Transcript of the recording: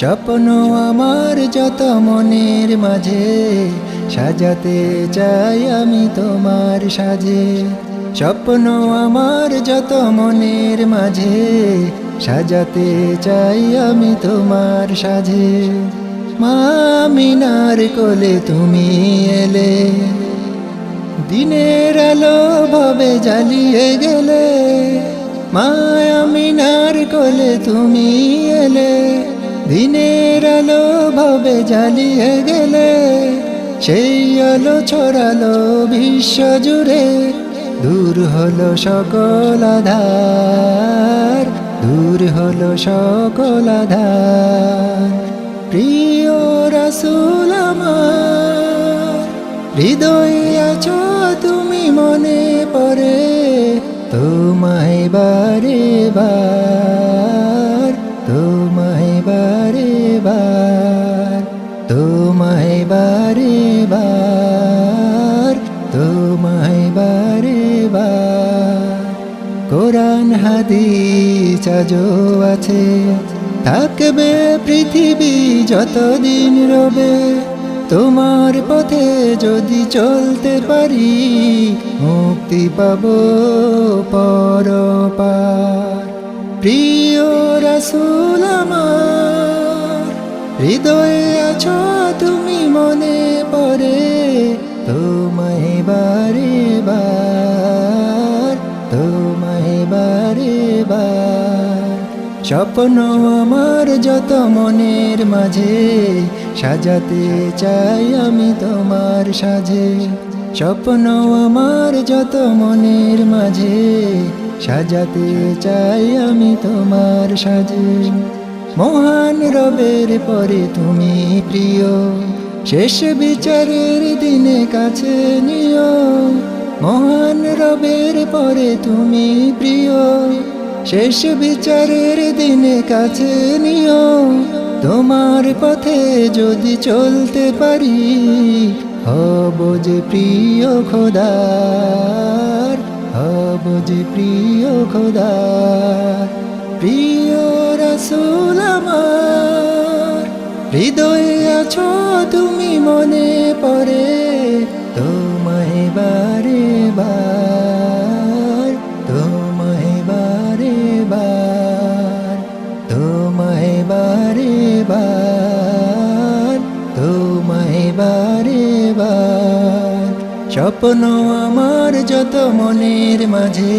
স্বপ্ন আমার যত মনের মাঝে, সাজাতে চাই আমি তোমার সাজে। স্বপ্ন আমার যত মনের মাঝে, সাজাতে চাই আমি তোমার সাজে। মামিনার কোলে তুমি এলে, দিনের আলো ভাবে জ্বালিয়ে গেলে। মায়ামিনার কোলে তুমি এলে দিনের আলো ভাবে জ্বালিয়ে গেলে, সেই আলো ছড়ালো বিশ্ব জুড়ে। দূর হলো সকল আধার, দূর হলো সকল আধার। প্রিয় রাসুল হৃদয়ে আছো তুমি মনে পড়ে, তোমায় বারে বার। বারে বার তোমায় বারে বার কোরআন, হাদিস আজও আছে। থাকবে পৃথিবী যতদিন রবে। তোমার পথে যদি চলতে পারি, মুক্তি পাব পরপার। প্রিয় রাসুল আমার হৃদয়ে আছো তুমি মনে পড়ে, তোমায় বারে বার, তোমায় বারে বার। স্বপ্ন আমার যত মনের মাঝে, সাজাতে চাই আমি তোমার সাজে। স্বপ্ন আমার যত মনের মাঝে, সাজাতে চাই আমি তোমার সাজে। মহান রবের পরে তুমি প্রিয়। শেষ বিচারের দিনে কাছে নিও মহান রবের পরে তুমি প্রিয়। শেষ বিচারের দিনে কাছে নিও তোমার পথে যদি চলতে পারি, হব যে প্রিয় খোদার, হব যে প্রিয় খোদার। হৃদয়ে আছো তুমি মনে পড়ে, তোমায় বারে বার, তোমায় বারে বার, তোমায় বারে বার, তোমায় বারে বার। স্বপ্ন আমার যত মনের মাঝে